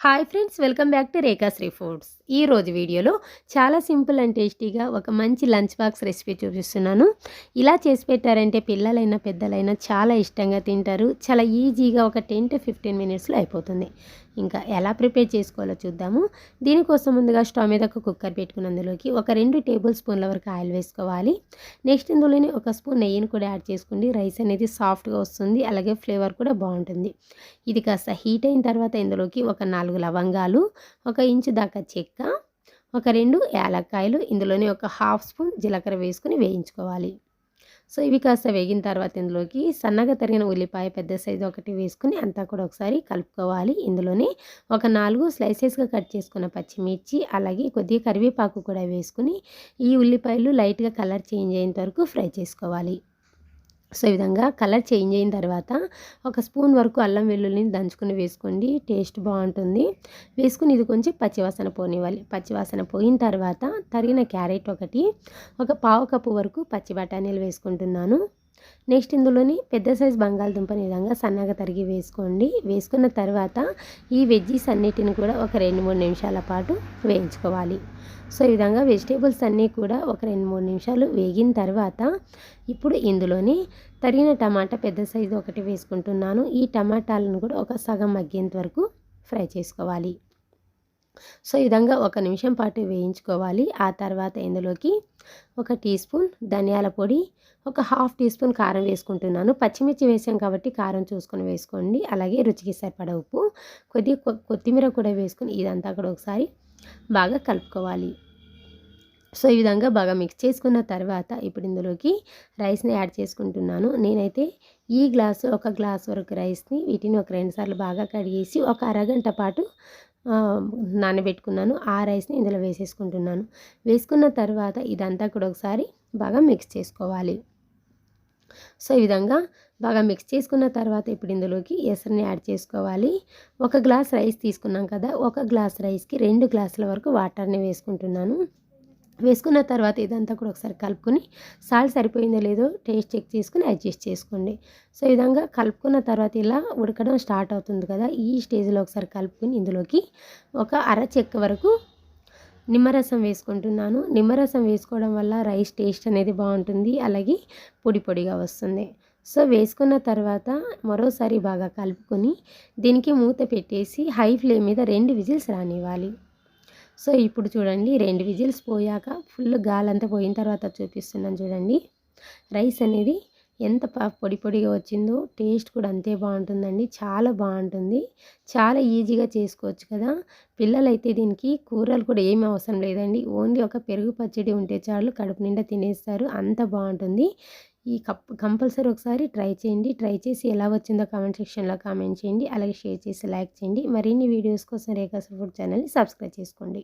Hi friends welcome back to Rekhasri foods ఈ రోజు వీడియోలో చాలా సింపుల్ అండ్ టేస్టీగా ఒక మంచి లంచ్ బాక్స్ రెసిపీ చూపిస్తున్నాను. ఇలా చేసి పెట్టారంటే పిల్లలైనా పెద్దలైనా చాలా ఇష్టంగా తింటారు. చాలా ఈజీగా ఒక టెన్ టు ఫిఫ్టీన్ మినిట్స్లో అయిపోతుంది. ఇంకా ఎలా ప్రిపేర్ చేసుకోవాలో చూద్దాము. దీనికోసం ముందుగా స్టవ్ మీద ఒక కుక్కర్ పెట్టుకుని అందులోకి ఒక రెండు టేబుల్ స్పూన్ల వరకు ఆయిల్ వేసుకోవాలి. నెక్స్ట్ ఇందులోనే ఒక స్పూన్ నెయ్యిని కూడా యాడ్ చేసుకోండి. రైస్ అనేది సాఫ్ట్గా వస్తుంది. అలాగే ఫ్లేవర్ కూడా బాగుంటుంది. ఇది కాస్త హీట్ అయిన తర్వాత ఇందులోకి ఒక నాలుగు లవంగాలు ఒక ఇంచు దాకా చెక్క ఒక రెండు యాలక్కాయలు ఇందులోనే ఒక హాఫ్ స్పూన్ జీలకర్ర వేసుకుని వేయించుకోవాలి. సో ఇవి కాస్త వేగిన తర్వాత ఇందులోకి సన్నగా తరిగిన ఉల్లిపాయ పెద్ద సైజు ఒకటి వేసుకుని అంతా కూడా ఒకసారి కలుపుకోవాలి. ఇందులోనే ఒక నాలుగు స్లైసెస్గా కట్ చేసుకున్న పచ్చిమిర్చి అలాగే కొద్దిగా కరివేపాకు కూడా వేసుకుని ఈ ఉల్లిపాయలు లైట్గా కలర్ చేంజ్ అయ్యేంత వరకు ఫ్రై చేసుకోవాలి. సో ఈ విధంగా కలర్ చేంజ్ అయిన తర్వాత ఒక స్పూన్ వరకు అల్లం వెల్లుల్లిని దంచుకుని వేసుకోండి. టేస్ట్ బాగుంటుంది. వేసుకుని ఇది కొంచెం పచ్చివాసన పోనివ్వాలి. పచ్చివాసన పోయిన తర్వాత తరిగిన క్యారెట్ ఒకటి ఒక పావు కప్పు వరకు పచ్చి బఠానీలు వేసుకుంటున్నాను. నెక్స్ట్ ఇందులోని పెద్ద సైజు బంగాళదుంపని విధంగా సన్నగా తరిగి వేసుకోండి. వేసుకున్న తర్వాత ఈ వెజ్జీస్ అన్నిటిని కూడా ఒక రెండు మూడు నిమిషాల పాటు వేయించుకోవాలి. సో ఈ విధంగా వెజిటేబుల్స్ అన్నీ కూడా ఒక రెండు మూడు నిమిషాలు వేగిన తర్వాత ఇప్పుడు ఇందులోని తరిగిన టమాటా పెద్ద సైజు ఒకటి వేసుకుంటున్నాను. ఈ టమాటాలను కూడా ఒక సగం మగ్గేంత వరకు ఫ్రై చేసుకోవాలి. సో ఈ విధంగా ఒక నిమిషం పాటు వేయించుకోవాలి. ఆ తర్వాత ఇందులోకి ఒక టీ స్పూన్ ధనియాల పొడి ఒక హాఫ్ టీ స్పూన్ కారం వేసుకుంటున్నాను. పచ్చిమిర్చి వేసాం కాబట్టి కారం చూసుకొని వేసుకోండి. అలాగే రుచికి సరిపడ ఉప్పు కొద్దిగా కొత్తిమీర కూడా వేసుకొని ఇదంతా కూడా ఒకసారి బాగా కలుపుకోవాలి. సో ఈ విధంగా బాగా మిక్స్ చేసుకున్న తర్వాత ఇప్పుడు ఇందులోకి రైస్ని యాడ్ చేసుకుంటున్నాను. నేనైతే ఈ గ్లాసు ఒక గ్లాస్ వరకు రైస్ని వీటిని ఒక రెండు సార్లు బాగా కడిగేసి ఒక అరగంట పాటు నానబెట్టుకున్నాను. ఆ రైస్ని ఇందులో వేసేసుకుంటున్నాను. వేసుకున్న తర్వాత ఇదంతా కూడా ఒకసారి బాగా మిక్స్ చేసుకోవాలి. సో ఈ విధంగా బాగా మిక్స్ చేసుకున్న తర్వాత ఇప్పుడు ఇందులోకి ఎసరిని యాడ్ చేసుకోవాలి. ఒక గ్లాస్ రైస్ తీసుకున్నాం కదా ఒక గ్లాస్ రైస్కి రెండు గ్లాసుల వరకు వాటర్ని వేసుకుంటున్నాను. వేసుకున్న తర్వాత ఇదంతా కూడా ఒకసారి కలుపుకొని సాల్ట్ సరిపోయిందో లేదో టేస్ట్ చెక్ చేసుకుని అడ్జస్ట్ చేసుకోండి. సో ఈ విధంగా కలుపుకున్న తర్వాత ఇలా ఉడకడం స్టార్ట్ అవుతుంది కదా ఈ స్టేజ్లో ఒకసారి కలుపుకొని ఇందులోకి ఒక అర చెక్క వరకు నిమ్మరసం వేసుకుంటున్నాను. నిమ్మరసం వేసుకోవడం వల్ల రైస్ టేస్ట్ అనేది బాగుంటుంది అలాగే పొడి పొడిగా వస్తుంది. సో వేసుకున్న తర్వాత మరోసారి బాగా కలుపుకొని దీనికి మూత పెట్టేసి హై ఫ్లేమ్ మీద రెండు విజిల్స్ రానివ్వాలి. సో ఇప్పుడు చూడండి రెండు విజిల్స్ పోయాక ఫుల్ గాలంతా పోయిన తర్వాత చూపిస్తున్నాను చూడండి. రైస్ అనేది ఎంత పొడి పొడిగా వచ్చిందో టేస్ట్ కూడా అంతే బాగుంటుందండి. చాలా బాగుంటుంది. చాలా ఈజీగా చేసుకోవచ్చు కదా. పిల్లలైతే దీనికి కూరలు కూడా ఏమీ అవసరం లేదండి. ఓన్లీ ఒక పెరుగు పచ్చడి ఉంటే చాలు కడుపు నిండా తినేస్తారు. అంత బాగుంటుంది. ఈ కప్ కంపల్సరీ ఒకసారి ట్రై చేయండి. ట్రై చేసి ఎలా వచ్చిందో కామెంట్ సెక్షన్లో కామెంట్ చేయండి. అలాగే షేర్ చేసి లైక్ చేయండి. మరిన్ని వీడియోస్ కోసం రేఖా సపోర్ట్ ఛానల్ని సబ్స్క్రైబ్ చేసుకోండి.